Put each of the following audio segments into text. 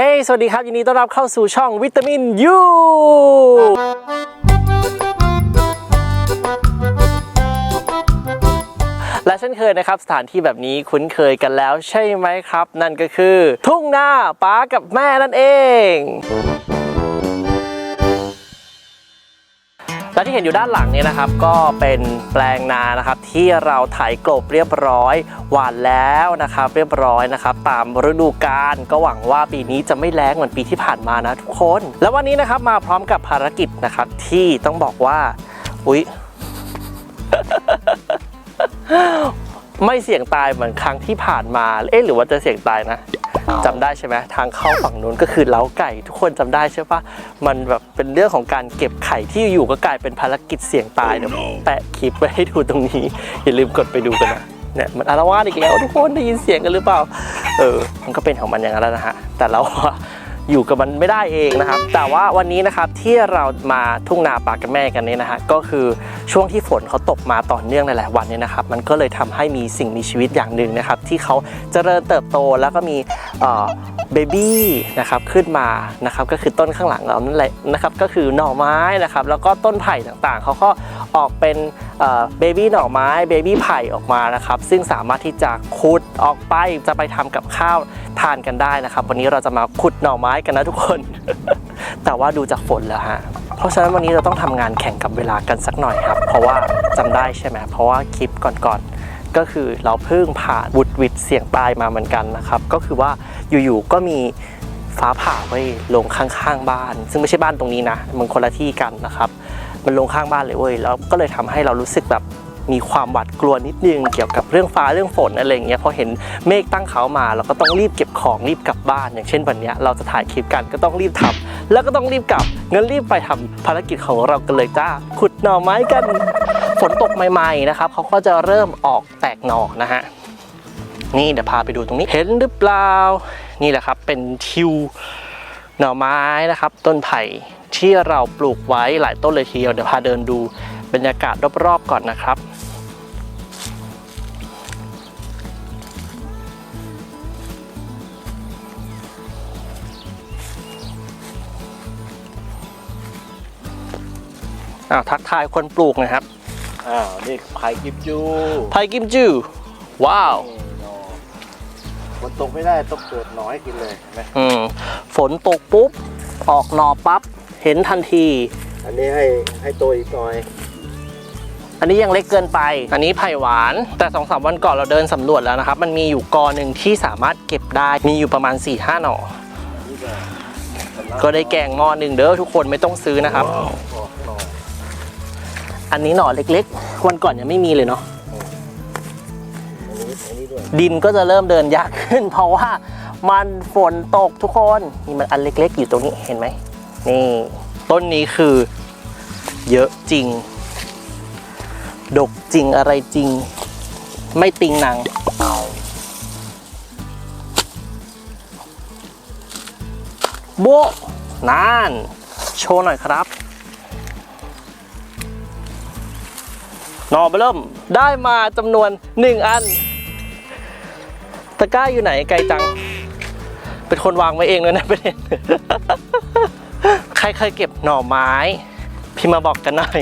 เฮ้ยสวัสดีครับ ยินดีต้อนรับเข้าสู่ช่องวิตามินยูและเช่นเคยนะครับ สถานที่แบบนี้คุ้นเคยกันแล้วใช่ไหมครับ นั่นก็คือ ทุ่งนาป้ากับแม่นั่นเอง และที่เห็นอยู่ด้านหลังเนี่ยนะครับก็เป็นแปลงนานะครับที่เราไถกลบเรียบร้อยหวานแล้วนะครับเรียบร้อยนะครับตามฤดูกาลก็หวังว่าปีนี้จะไม่แล้งเหมือนปีที่ผ่านมานะทุกคน แล้ววันนี้นะครับมาพร้อมกับภารกิจนะครับที่ต้องบอกว่าอุ๊ยไม่เสี่ยงตายเหมือนครั้งที่ผ่านมา เอ๊ะหรือว่าจะเสี่ยงตายนะ จำได้ใช่ไหมทางเข้าฝั่งนู้นก็คือเล้าไก่ ทุกคนจำได้ใช่ปะมันแบบเป็นเรื่องของการเก็บไข่ที่อยู่ก็กลายเป็นภารกิจเสี่ยงตายเดี๋ยวแปะคลิปไว้ให้ดูตรงนี้ อย่าลืมกดไปดูกันนะเนี่ยมันอารวาสอีกแล้วทุกคนได้ยินเสียงกันหรือเปล่า เออ มันก็เป็นของมันอย่างนั้นแล้วนะฮะ แต่เรา อยู่กับมันไม่ได้เองนะครับ แต่ว่าวันนี้นะครับที่เรามาทุ่งนาปากับแม่กันนี้นะฮะก็คือช่วงที่ฝนเขาตกมาต่อเนื่องหลายๆวันเนี่ยนะครับ มันก็เลยทำให้มีสิ่งมีชีวิตอย่างหนึ่งนะครับ ที่เขาเจริญเติบโตแล้วก็มี เบบี้นะครับขึ้นมานะครับก็คือต้นข้างหลังเรานั่นแหละนะครับก็คือหน่อไม้นะครับแล้วก็ต้นไผ่ต่างๆ เขาก็ออกเป็นเบบี้หน่อไม้เบบี้ไผ่ออกมานะครับซึ่งสามารถที่จะขุดออกไปจะไปทำกับข้าวทานกันได้นะครับ วันนี้เราจะมาขุดหน่อไม้กันนะทุกคน แต่ว่าดูจากฝนแล้วฮะเพราะฉะนั้นวันนี้เราต้องทำงานแข่งกับเวลากันสักหน่อยครับ เพราะว่าจำได้ใช่ไหมเพราะว่าคลิปก่อนๆ ก็คือเราเพิ่งผ่านบุดวิดเสียงตายมาเหมือนกันนะครับ ก็คือว่าอยู่ๆก็มีฟ้าผ่าไว้ลงข้างๆบ้าน ซึ่งไม่ใช่บ้านตรงนี้นะมันคนละที่กันนะครับ มันลงข้างบ้านเลยเว้ยแล้วก็เลยทำให้เรารู้สึกแบบมีความหวาดกลัวนิดนึงเกี่ยวกับเรื่องฟ้าเรื่องฝนอะไรอย่างเงี้ยพอเห็นเมฆตั้งเขามาเราก็ต้องรีบเก็บของรีบกลับบ้าน อย่างเช่นวันเนี้ยเราจะถ่ายคลิปกันก็ต้องรีบทำแล้วก็ต้องรีบกลับงั้นรีบไปทำภารกิจของเรากันเลยจ้าขุดหน่อไม้กัน ฝนตกใหม่ๆนะครับเขาก็จะเริ่มออกแตกหน่อนะฮะนี่เดี๋ยวพาไปดูตรงนี้เห็นหรือเปล่านี่แหละครับเป็นทิวหน่อไม้นะครับ ต้นไผ่ที่เราปลูกไว้หลายต้นเลยทีเดียวเดี๋ยวพาเดินดูบรรยากาศรอบๆก่อนนะครับ อ้าวทักทายคนปลูกนะครับ อ้าวนี่ไผ่กิมจูไผ่กิมจูว้าวนี่หนอมันตกไม่ได้ต้องเกิดหน่อให้กินเลยเห็นไหมอืม ฝนตกปุ๊บ ออกหน่อปั๊บ เห็นทันที อันนี้ให้ให้โตอีกหน่อยอันนี้ยังเล็กเกินไป อันนี้ไผ่หวาน แต่2อสวันก่อนเราเดินสำรวจแล้วนะครับ มันมีอยู่กอหนึ่งที่สามารถเก็บได้ มีอยู่ประมาณ4ี่ห้าหน่อ นี่ก็สำลัก็ได้แกงหม้อหนึ่งเด้อทุกคนไม่ต้องซื้อนะครับออกหน่ ออันนี้หน่อเล็กๆ วันก่อนยังไม่มีเลยเนาะอันนี้อันนี้ด้วยดินก็จะเริ่มเดินยากขึ้น เพราะว่ามันฝนตกทุกคนนี่มันอันเล็ก ๆ อยู่ตรงนี้เห็นไหมนี่ต้นนี้คือ เยอะจริง ดกจริงอะไรจริง ไม่ติงหนังโบะนาน โชว์หน่อยครับ นอเบเริ่มได้มาจำนวนหนึ่งอัน ตะกร้าอยู่ไหนไกลจัง เป็นคนวางไว้เองเลยนะประเด็นใครเคยเก็บหน่อไม้พิมพ์มาบอกกันหน่อย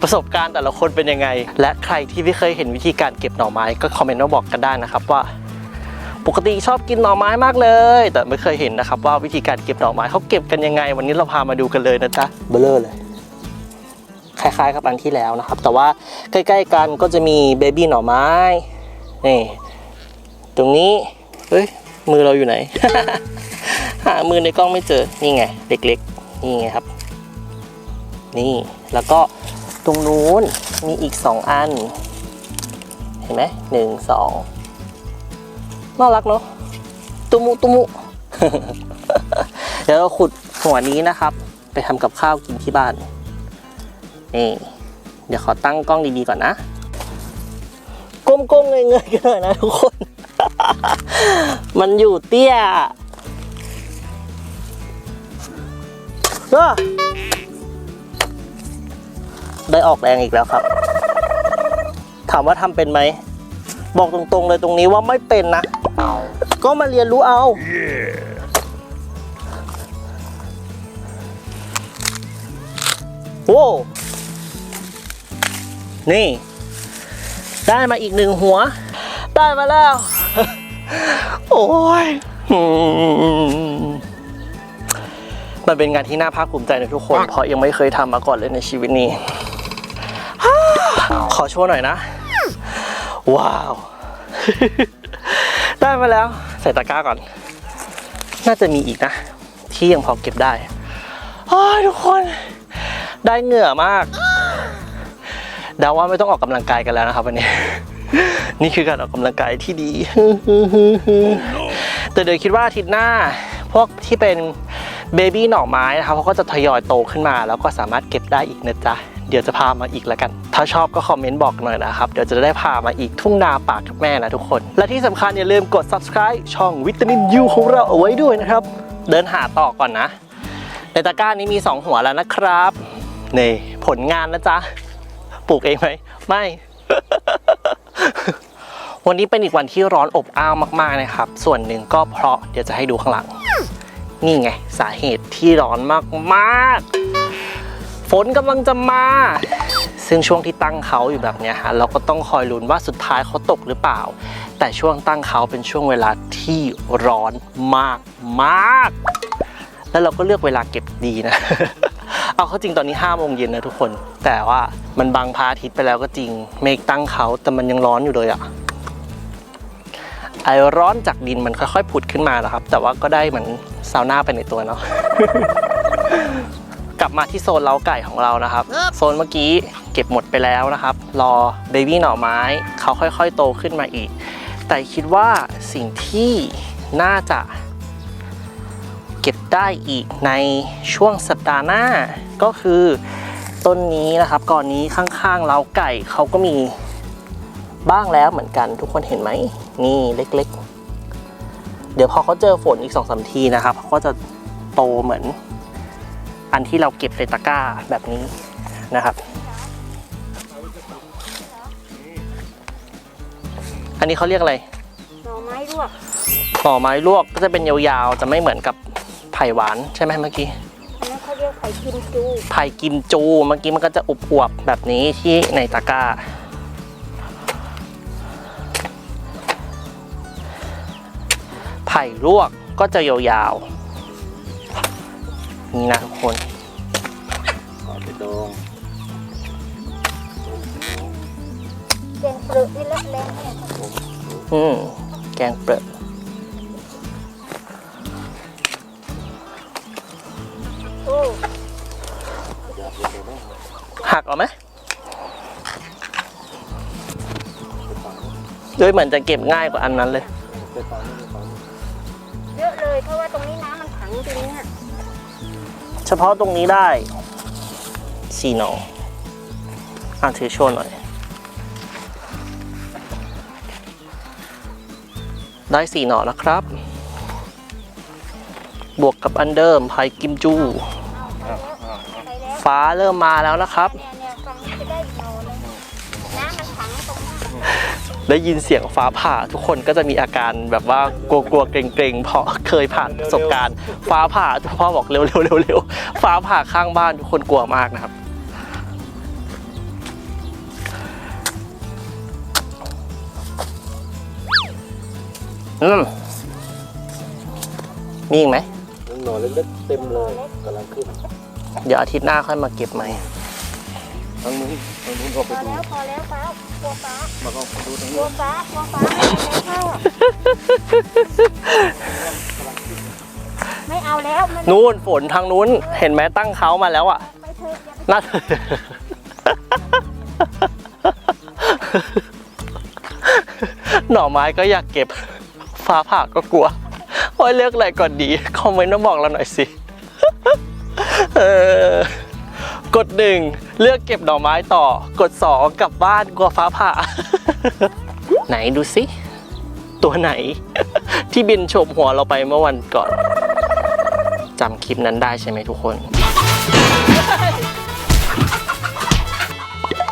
ประสบการณ์แต่ละคนเป็นยังไง และใครที่ไม่เคยเห็นวิธีการเก็บหน่อไม้ก็คอมเมนต์มาบอกกันได้นะครับว่า ปกติชอบกินหน่อไม้มากเลย แต่ไม่เคยเห็นนะครับว่าวิธีการเก็บหน่อไม้เขาเก็บกันยังไง วันนี้เราพามาดูกันเลยนะจ๊ะเบลเลอร์เลย คล้ายๆกับอันที่แล้วนะครับ แต่ว่าใกล้ๆกันก็จะมีเบบี้หน่อไม้นี่ตรงนี้เฮ้ยมือเราอยู่ไหน หามือในกล้องไม่เจอนี่ไงเล็กๆนี่ไงครับ นี่แล้วก็ตรงนู้นมีอีกสองอัน เห็นไหมหนึ่งสองน่ารักเนาะตุมุตุมุเดี๋ยวเราขุดหัวนี้นะครับ ไปทำกับข้าวกินที่บ้าน นี่ เดี๋ยวขอตั้งกล้องดีๆก่อนนะ ก้มๆเงยๆกันหน่อยนะทุกคน มันอยู่เตี้ยก็ได้ออกแรงอีกแล้วครับ ถามว่าทำเป็นไหม บอกตรงๆเลยตรงนี้ว่าไม่เป็นนะ ก็มาเรียนรู้เอาโว้ นี่ ได้มาอีกหนึ่งหัว ได้มาแล้ว โอ้ยอืมมันเป็นงานที่น่าภาคภูมิใจนะทุกคน เพราะยังไม่เคยทำมาก่อนเลยในชีวิตนี้ ขอโชว์หน่อยนะ ว้าว ได้มาแล้ว ใส่ตะกร้าก่อน น่าจะมีอีกนะ ที่ยังพอเก็บได้โอ้ยทุกคน ได้เหงื่อมากเดาว่าไม่ต้องออกกำลังกายกันแล้วนะครับวันนี้ นี่คือการออกกำลังกายที่ดี แต่เดี๋ยวคิดว่าอาทิตย์หน้า พวกที่เป็นเบบี้หน่อไม้นะครับเขาก็จะทยอยโตขึ้นมา แล้วก็สามารถเก็บได้อีกนะจ๊ะเดี๋ยวจะพามาอีกแล้วกัน ถ้าชอบก็คอมเมนต์บอกหน่อยนะครับ เดี๋ยวจะได้พามาอีกทุ่งนาป่ากับแม่นะทุกคน และที่สำคัญอย่าลืมกด subscribe ช่องวิตามินยูของเราเอาไว้ด้วยนะครับ เดินหาต่อก่อนนะ ในตะกร้านี้มี 2 หัวแล้วนะครับ นี่ผลงานนะจ๊ะ ปลูกเองไหมไม่ วันนี้เป็นอีกวันที่ร้อนอบอ้าวมากๆนะครับ ส่วนหนึ่งก็เพราะเดี๋ยวจะให้ดูข้างหลัง นี่ไง สาเหตุที่ร้อนมากๆ ฝนกำลังจะมา ซึ่งช่วงที่ตั้งเขาอยู่แบบเนี้ยฮะเราก็ต้องคอยลุ้นว่าสุดท้ายเขาตกหรือเปล่า แต่ช่วงตั้งเขาเป็นช่วงเวลาที่ร้อนมากมากๆแล้วเราก็เลือกเวลาเก็บดีนะ เอาเข้าจริงตอนนี้5้าโมงเย็นนะทุกคน แต่ว่ามันบังพระอาทิตย์ไปแล้วก็จริง เมฆตั้งเขาแต่มันยังร้อนอยู่เลยอะไอร้อนจากดินมันค่อยๆผุดขึ้นมาแล้วครับ แต่ว่าก็ได้เหมือนซาวน่าไปในตัวเนาะกลับมาที่โซนเล้าไก่ของเรานะครับ โซนเมื่อกี้เก็บหมดไปแล้วนะครับ รอเบบี้หน่อไม้เขาค่อยๆ โตขึ้นมาอีก แต่คิดว่าสิ่งที่น่าจะ เก็บได้อีกในช่วงสัปดาห์หน้า ก็คือต้นนี้นะครับก่อนนี้ข้างๆเล้าไก่เขาก็มีบ้างแล้วเหมือนกันทุกคนเห็นไหมนี่เล็กๆ เดี๋ยวพอเขาเจอฝนอีกสองสามทีนะครับเขาก็จะโตเหมือน อันที่เราเก็บในตะกร้าแบบนี้นะครับอันนี้เขาเรียกอะไรหน่อไม้ลวกหน่อไม้ลวกก็จะเป็นยาวๆ จะไม่เหมือนกับ ไผ่หวานใช่ไหมเมื่อกี้อันนั้นเขาเรียกไข่กิมจูไผ่กิมจูเมื่อกี้มันก็จะอุบอวบๆแบบนี้ที่ในตะกร้า ไผ่ลวกก็จะยาวๆนี่นะทุกคนเอาไปดองแกงเปลือกนี่แหละแรงเนี่ยอืมแกงเปลือก หักออกไหมโดยเหมือนจะเก็บง่ายกว่าอันนั้นเลยไปฟังนี่ไปฟังนี่เยอะเลยเพราะว่าตรงนี้น้ำมันขังตรงเนี้ยเฉพาะตรงนี้ได้สี่หนออ่านถือโชว์หน่อย ได้สี่หนอนะครับ บวกกับอันเดิมไผ่กิมจู ฟ้าเริ่มมาแล้วนะครับ ได้ยินเสียงฟ้าผ่าทุกคนก็จะมีอาการแบบว่ากลัวๆเกรงๆเพราะเคยผ่านประสบการณ์ ฟ้าผ่าพ่อบอกเร็วๆเร็วๆฟ้าผ่าข้างบ้านทุกคนกลัวมากนะครับอืมมีอีกไหมหน่อเล็กๆเต็มเลยกำลังขึ้น เดี๋ยวอาทิตย์หน้าค่อยมาเก็บใหม่ทางนู้นทางนู้นก็พไปอดูแล้วพอแล้วฟ้ากลัวฟ้ามาก็ไปดูทางกลันู้วนฟ้ากลัวฟ้าไม่เอาแล้วไม่เอาแล้วนู่นฝนทางนู้นเห็นไหมตั้งเขามาแล้วอะไปเถอะอย่าไปน่า หน่อไม้ก็อยากเก็บ ฟ้าผ่าก็กลัวโอ้ยเลือกอะไรก่อนดี คอมเมนต์มาบอกเราหน่อยสิเออ กดหนึ่งเลือกเก็บหน่อไม้ต่อ กดสองกลับบ้านกลัวฟ้าผ่า ไหนดูสิ ตัวไหน ที่บินโฉบหัวเราไปเมื่อวันก่อนจำคลิปนั้นได้ใช่ไหมทุกคน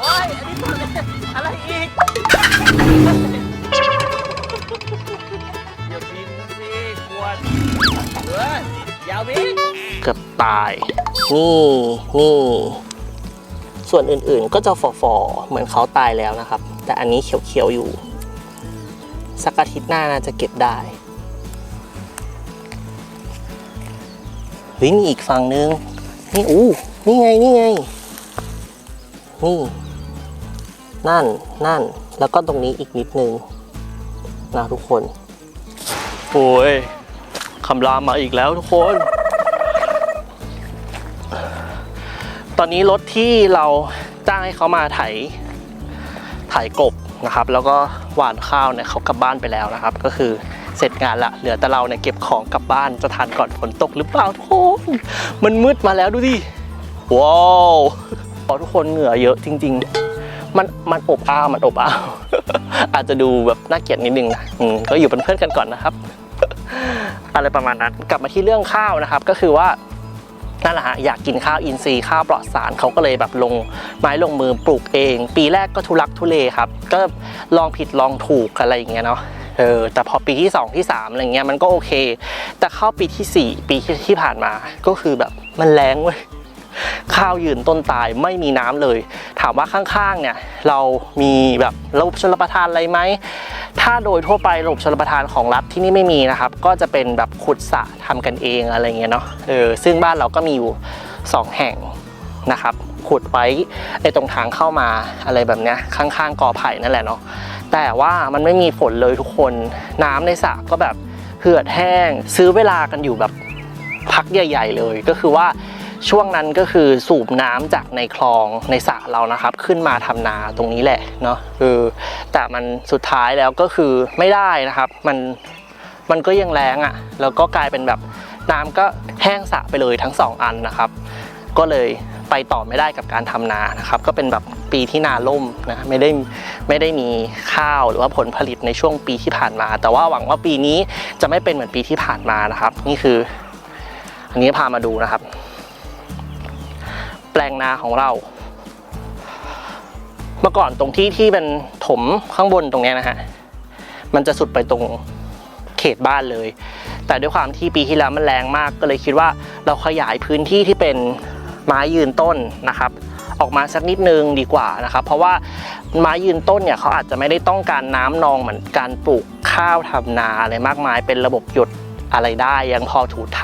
โอ้ยอันนี้ตัวเล็กอะไรอีกอย่าบินสิกวนเฮ้ยอย่าบิน เกือบตายนี่นี่ส่วนอื่นๆก็จะฟอๆเหมือนเขาตายแล้วนะครับ แต่อันนี้เขียวๆอยู่ สักอาทิตย์หน้าน่าจะเก็บได้เฮ้ยมีอีกฝั่งนึง นี่อู้นี่ไง นี่ไง นี่ นั่น นั่น แล้วก็ตรงนี้อีกนิดนึง นะทุกคน โอ้ยคำรามมาอีกแล้วทุกคน ตอนนี้รถที่เราจ้างให้เขามาไถไถกบนะครับ แล้วก็หว่านข้าวเนี่ยเขากลับบ้านไปแล้วนะครับ ก็คือเสร็จงานละเหลือแต่เราเนี่ยเก็บของกลับบ้านจะทันก่อนฝนตกหรือเปล่าทุกคนมันมืดมาแล้วดูดิว้าวพอทุกคนเหงื่อเยอะจริง ๆ มันมันอบอ้าวมันอบอ้าวอาจจะดูแบบน่าเกลียดนิดนึงนะก็อยู่เป็นเพื่อนกันก่อนนะครับ อะไรประมาณนั้นกลับมาที่เรื่องข้าวนะครับ ก็คือว่า นั่นแหละฮะอยากกินข้าวอินทรีย์ข้าวปลอดสารเขาก็เลยแบบลงไม้ลงมือปลูกเอง ปีแรกก็ทุลักทุเลครับ ก็ลองผิดลองถูกอะไรอย่างเงี้ยเนาะเออแต่พอปีที่ 2 ที่3อะไรเงี้ยมันก็โอเค แต่เข้าปีทีสี่4 ปีที่ผ่านมาก็คือแบบมันแรงเว้ย ข้าวยืนต้นตายไม่มีน้ำเลย ถามว่าข้างๆเนี่ยเรามีแบบระบบชลประทานอะไรไหมถ้าโดยทั่วไประบบชลประทานของรัฐที่นี่ไม่มีนะครับ ก็จะเป็นแบบขุดสระทำกันเองอะไรเงี้ยเนาะเออซึ่งบ้านเราก็มีอยู่ 2 แห่งนะครับขุดไว้ไอ้ตรงทางเข้ามาอะไรแบบเนี้ยข้างๆกอไผ่นั่นแหละเนาะแต่ว่ามันไม่มีฝนเลยทุกคนน้ำในสระก็แบบเหือดแห้ง ซื้อเวลากันอยู่แบบพักใหญ่ ๆ เลยก็คือว่า ช่วงนั้นก็คือสูบน้ำจากในคลองในสระเรานะครับ ขึ้นมาทำนาตรงนี้แหละเนาะเออแต่มันสุดท้ายแล้วก็คือไม่ได้นะครับ มันมันก็ยังแรงอะ่ะ แล้วก็กลายเป็นแบบน้ำก็แห้งสระไปเลยทั้งสองอันนะครับ ก็เลยไปต่อไม่ได้กับการทำนานะครับ ก็เป็นแบบปีที่นาล่มนะไม่ได้ไม่ได้มีข้าวหรือว่าผลผลิตในช่วงปีที่ผ่านมา แต่ว่าหวังว่าปีนี้จะไม่เป็นเหมือนปีที่ผ่านมานะครับ นี่คือ อันนี้พามาดูนะครับ งนาของเรา เมื่อก่อนตรงที่ที่เป็นถมข้างบนตรงนี้นะฮะ มันจะสุดไปตรงเขตบ้านเลย แต่ด้วยความที่ปีที่แล้วมันแรงมากก็เลยคิดว่าเราขยายพื้นที่ที่เป็นไม้ยืนต้นนะครับออกมาสักนิดนึงดีกว่านะครับ เพราะว่าไม้ยืนต้นเนี่ยเขาอาจจะไม่ได้ต้องการน้ำนองเหมือนการปลูกข้าวทำนาอะไรมากมายเป็นระบบหยด อะไรได้ยังพอถูไถ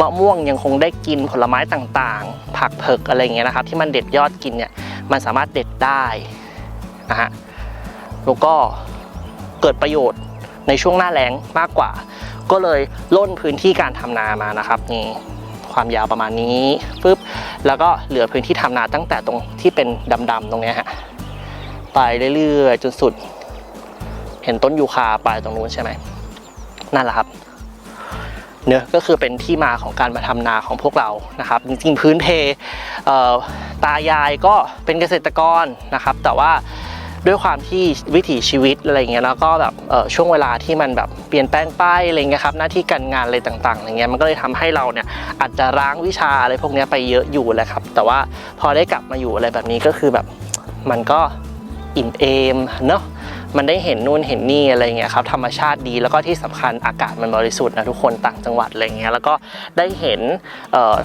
มะม่วงยังคงได้กินผลไม้ต่างๆ ผักเผือกอะไรเงี้ยนะครับ ที่มันเด็ดยอดกินเนี่ยมันสามารถเด็ดได้นะฮะแล้วก็เกิดประโยชน์ในช่วงหน้าแล้งมากกว่า ก็เลยล่นพื้นที่การทำนามานะครับนี่ความยาวประมาณนี้ปึ๊บแล้วก็เหลือพื้นที่ทำนาตั้งแต่ตรงที่เป็นดำๆตรงเนี้ยฮะไปเรื่อยๆจนสุด เห็นต้นยูคาไปตรงนู้นใช่ไหมนั่นแหละครับ เนื้อะก็คือเป็นที่มาของการมาทำนาของพวกเรานะครับ จริงๆพื้นเพเตายายก็เป็นเกษตรกรนะครับ แต่ว่าด้วยความที่วิถีชีวิตอะไรเงี้ยแล้วก็แบบช่วงเวลาที่มันแบบเปลี่ยนแปลงไปอะไรเงี้ยครับหน้าที่การงานอะไรต่างๆอะไรเงี้ยมันก็เลยทำให้เราเนี่ยอาจจะร้างวิชาอะไรพวกนี้ไปเยอะอยู่แหละครับ แต่ว่าพอได้กลับมาอยู่อะไรแบบนี้ก็คือแบบมันก็ อิ่มเอมเนาะมันได้เห็นนู่นเห็นนี่อะไรเงี้ยครับธรรมชาติดีแล้วก็ที่สำคัญอากาศมันบริสุทธิ์นะทุกคนต่างจังหวัดอะไรเงี้ยแล้วก็ได้เห็น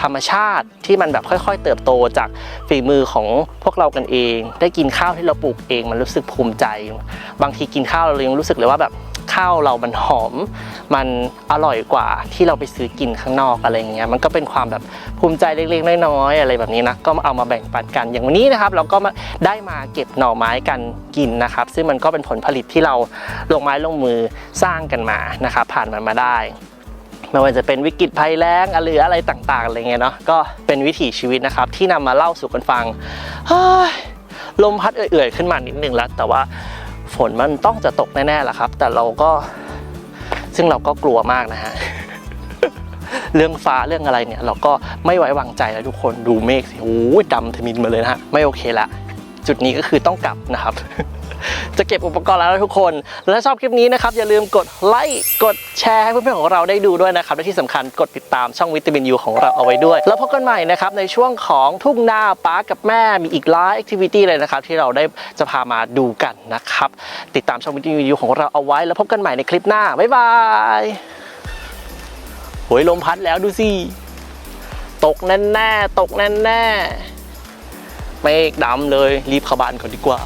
ธรรมชาติที่มันแบบค่อย ๆ เติบโตจากฝีมือของพวกเรากันเอง ได้กินข้าวที่เราปลูกเองมันรู้สึกภูมิใจ บางทีกินข้าวเรายังรู้สึกเลยว่าแบบ ข้าวเรามันหอม มันอร่อยกว่าที่เราไปซื้อกินข้างนอกอะไรเงี้ยมันก็เป็นความแบบภูมิใจเล็กๆน้อยๆอะไรแบบนี้นะก็เอามาแบ่งปันกันอย่างวันนี้นะครับ เราก็มาได้มาเก็บหน่อไม้กันกินนะครับ ซึ่งมันก็เป็นผลผลิตที่เราลงไม้ลงมือสร้างกันมานะครับผ่านมันมาได้ไม่ว่าจะเป็นวิกฤตภัยแล้งหรืออะไรต่างๆอะไรเงี้ยเนาะก็เป็นวิถีชีวิตนะครับที่นำมาเล่าสู่กันฟังลมพัดเอื่อยๆขึ้นมานิดนึงแล้วแต่ว่า ฝนมันต้องจะตกแน่ๆแหละครับ แต่เราก็ซึ่งเราก็กลัวมากนะฮะเรื่องฟ้าเรื่องอะไรเนี่ย เราก็ไม่ไว้วางใจแล้วทุกคนดูเมฆสิโอ้ยดำทะมินมาเลยนะฮะไม่โอเคละ จุดนี้ก็คือต้องกลับนะครับ จะเก็บอุปกรณ์แล้วทุกคน และชอบคลิปนี้นะครับ อย่าลืมกดไลค์กดแชร์ให้เพื่อนๆของเราได้ดูด้วยนะครับและที่สำคัญกดติดตามช่องวิตามินยูของเราเอาไว้ด้วย แล้วพบกันใหม่นะครับในช่วงของทุ่งนาป้ากับแม่มีอีกหลายแอคทิวิตี้เลยนะครับที่เราได้จะพามาดูกันนะครับ ติดตามช่องวิตามินยูของเราเอาไว้ แล้วพบกันใหม่ในคลิปหน้าบ๊ายบายโหยลมพัดแล้วดูสิตกแน่ๆตกแน่ๆเมฆดำเลยรีบเข้าบ้านก่อนดีกว่า